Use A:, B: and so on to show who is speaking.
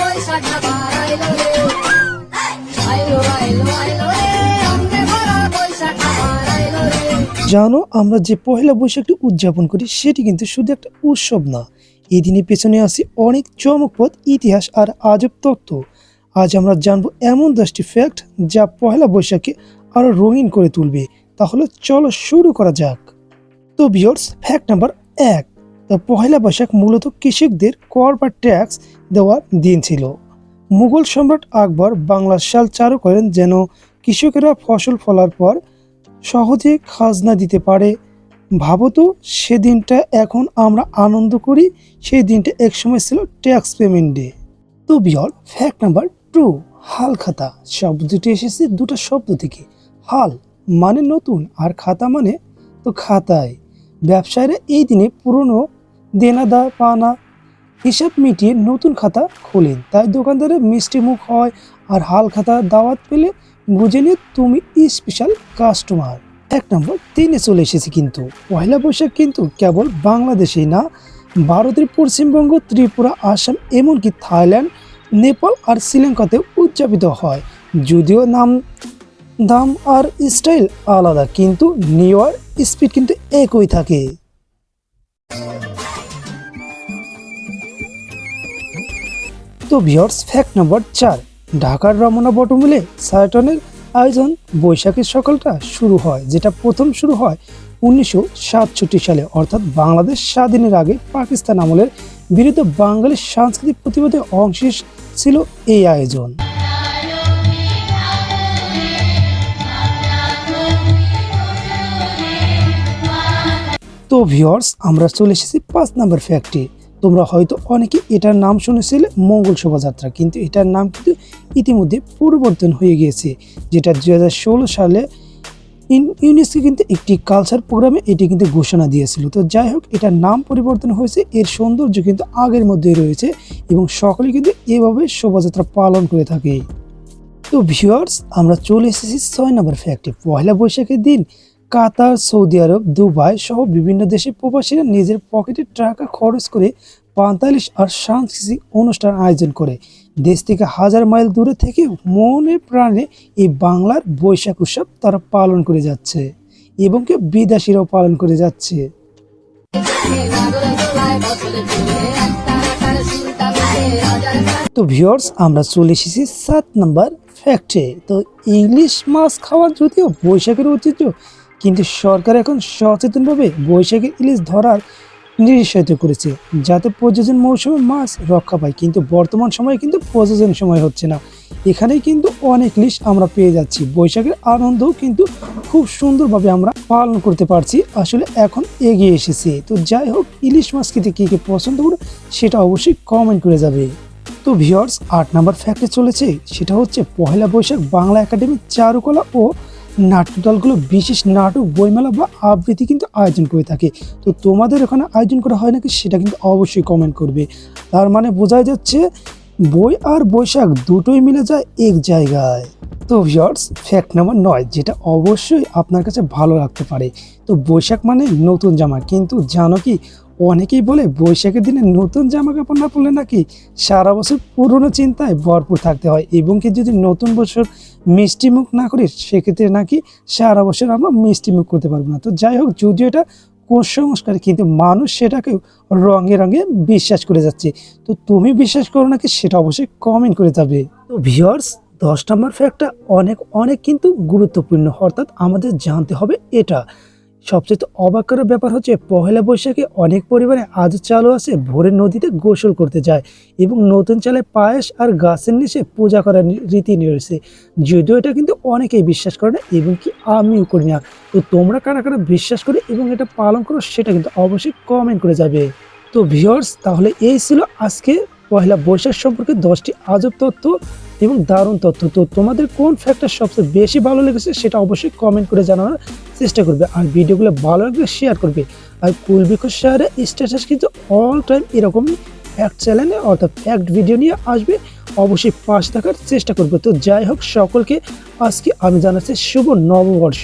A: বৈশাখ বৈশাখ
B: জানো, আমরা যে পহেলা বৈশাখটি উদযাপন করি, সেটি কিন্তু শুধু একটা উৎসব না। এই পেছনে আছে অনেক চমকপদ ইতিহাস আর আজব তত্ত্ব। আজ আমরা জানব এমন দশটি ফ্যাক্ট যা পহেলা বৈশাখকে আরও রঙিন করে তুলবে। তাহলে চলো শুরু করা যাক। তো বিয়র্স ফ্যাক্ট নাম্বার এক। তো পহেলা বৈশাখ মূলত কৃষকদের কর বা ট্যাক্স দেওয়ার দিন ছিল। মুঘল সম্রাট আকবর বাংলার সাল চালু করেন যেন কৃষকেরা ফসল ফলার পর সহজে খাজনা দিতে পারে। ভাবো তো সেদিনটা এখন আমরা আনন্দ করি, সেই দিনটা একসময় ছিল ট্যাক্স পেমেন্ট ডে তো বিয়র ফ্যাক্ট নাম্বার টু হাল খাতা। শব্দটি এসেছে দুটো শব্দ থেকে। হাল মানে নতুন আর খাতা মানে তো খাতায়। ব্যবসায়ীরা এই দিনে পুরনো দেনাদা, পানা হিসাব মিটিয়ে নতুন খাতা খোলেন। তাই দোকানদারের মিষ্টি মুখ হয় আর হাল খাতা দাওয়াত পেলে বুঝে নিয়ে তুমি স্পেশাল কাস্টমার এক নম্বর তিনে চলে এসেছে কিন্তু। পয়লা বৈশাখ কিন্তু কেবল বাংলাদেশেই না, ভারতের পশ্চিমবঙ্গ, ত্রিপুরা, আসাম, এমনকি থাইল্যান্ড, নেপাল আর শ্রীলঙ্কাতেও উদযাপিত হয়। যদিও নাম, দাম আর স্টাইল আলাদা, কিন্তু নেওয়ার স্পিড কিন্তু একই থাকে। তো ভিওর্স ফ্যাক্ট নম্বর চার, ঢাকার রমনা বটমূলে সায়টনের আয়োজন বৈশাখের সকালটা শুরু হয়, যেটা প্রথম শুরু হয় উনিশশো সাতষট্টি সালে। অর্থাৎ বাংলাদেশ স্বাধীনের আগে পাকিস্তান আমলের বিরুদ্ধে বাঙালির সাংস্কৃতিক প্রতিবাদের অংশ ছিল এই আয়োজন। তো ভিওর্স আমরা চলে এসেছি পাঁচ নম্বর ফ্যাক্টরি তোমরা হয়তো অনেকে এটার নাম শুনেছিলে মঙ্গল শোভাযাত্রা, কিন্তু এটার নাম কিন্তু ইতিমধ্যে পরিবর্তন হয়ে গিয়েছে, যেটা দু হাজার ষোলো সালে ইউনেস্কো কিন্তু একটি কালচার প্রোগ্রামে এটি কিন্তু ঘোষণা দিয়েছিল। তো যাই হোক, এটার নাম পরিবর্তন হয়েছে, এর সৌন্দর্য কিন্তু আগের মধ্যেই রয়েছে এবং সকলে কিন্তু এভাবে শোভাযাত্রা পালন করে থাকে। তো ভিউয়ার্স আমরা চলে এসেছি ছয় নম্বর ফ্যাক্টরি পয়লা বৈশাখের দিন। কাতার, সৌদি আরব, দুবাই সহ বিভিন্ন দেশের প্রবাসীরা নিজের পকেটে টাকা খরচ করে পঁয়তাল্লিশ আর সাংস্কৃতিক অনুষ্ঠান আয়োজন করে। দেশ থেকে হাজার মাইল দূরে থেকে মনে প্রাণে এই বাংলার বৈশাখ উৎসব তারা পালন করে যাচ্ছে এবং কেউ বিদেশিরাও পালন করে যাচ্ছে। তো ভিউয়ার্স, আমরা চলে এসেছি সাত নাম্বার ফ্যাক্টে। তো ইংলিশ মাছ খাওয়া যদিও বৈশাখের ঐতিহ্য কিন্তু সরকার এখন সচেতনভাবে বৈশাখের ইলিশ ধরার নিরুৎসাহিত করেছে, যাতে প্রযোজন মৌসুমে মাছ রক্ষা পায়। কিন্তু বর্তমান সময়ে কিন্তু প্রযোজন সময় হচ্ছে না। এখানেই কিন্তু অনেক ইলিশ আমরা পেয়ে যাচ্ছি। বৈশাখের আনন্দও কিন্তু খুব সুন্দরভাবে আমরা পালন করতে পারছি। আসলে এখন এগিয়ে এসেছে। তো যাই হোক, ইলিশ মাছ খেতে কী কী পছন্দ করে সেটা অবশ্যই কমেন্ট করে যাবে। তো ভিওর্স আট নাম্বার ফ্যাক্টে চলেছে, সেটা হচ্ছে পহেলা বৈশাখ বাংলা একাডেমি চারুকলা ও নাট্য দলগুলো বিশেষ নাটক, বইমেলা বা আবৃত্তি কিন্তু আয়োজন করে থাকে। তো তোমাদের ওখানে আয়োজন করা হয় নাকি সেটা কিন্তু অবশ্যই কমেন্ট করবে। তার মানে বোঝা যাচ্ছে, বই আর বৈশাখ দুটোই মিলে যায় এক জায়গায়। তো ভিওর্স ফ্যাক্ট নাম্বার নয়, যেটা অবশ্যই আপনার কাছে ভালো লাগতে পারে। তো বৈশাখ মানে নতুন জামা, কিন্তু জানো কি, অনেকেই বলে বৈশাখের দিনে নতুন জামা কাপড় না পরলে নাকি সারা বছর পুরনো চিন্তায় ভরপুর থাকতে হয়। এবং কি যদি নতুন বছর মিষ্টি মুখ না করি, সেক্ষেত্রে নাকি সারা বছর আমরা মিষ্টি মুখ করতে পারব না। তো যাই হোক, যদিও এটা কুসংস্কার, কিন্তু মানুষ সেটাকে রঙে রঙে বিশ্বাস করে যাচ্ছে। তো তুমি বিশ্বাস করো নাকি, সেটা অবশ্যই কমেন্ট করে যাবে। তো ভিওর্স দশ নম্বর ফ্যাক্টটা অনেক অনেক কিন্তু গুরুত্বপূর্ণ। অর্থাৎ আমাদের জানতে হবে এটা। সবচেয়ে অবাক ব্যাপার হচ্ছে পহেলা বৈশাখে অনেক পরিবারে আজ চালু আছে ভোরের নদীতে গোসল করতে যায় এবং নতুন চালে পায়েস আর গাছের নিচে পূজা করার রীতি রয়েছে। যদিও এটা কিন্তু অনেকেই বিশ্বাস করে না এবং কি আমিও করি না। তো তোমরা কারা কারা বিশ্বাস করে এবং এটা পালন করো সেটা কিন্তু অবশ্যই কমেন্ট করে যাবে। তো ভিওর্স তাহলে এই ছিল আজকে পহেলা বৈশাখ সম্পর্কে দশটি আজব তথ্য এবং দারুণ তথ্য। তো তোমাদের কোন ফ্যাক্টর সবচেয়ে বেশি ভালো লেগেছে সেটা অবশ্যই কমেন্ট করে জানানোর চেষ্টা করবে আর ভিডিওগুলো ভালো লাগলে শেয়ার করবে। আর কুলবিক শেয়ারে স্ট্যাটাস কিন্তু অল টাইম এরকম ফ্যাক্ট চ্যানেলে অর্থাৎ ফ্যাক্ট ভিডিও নিয়ে আসবে। অবশ্যই পাশ থাকার চেষ্টা করবে। তো যাই হোক, সকলকে আজকে আমি জানাচ্ছি শুভ নববর্ষ।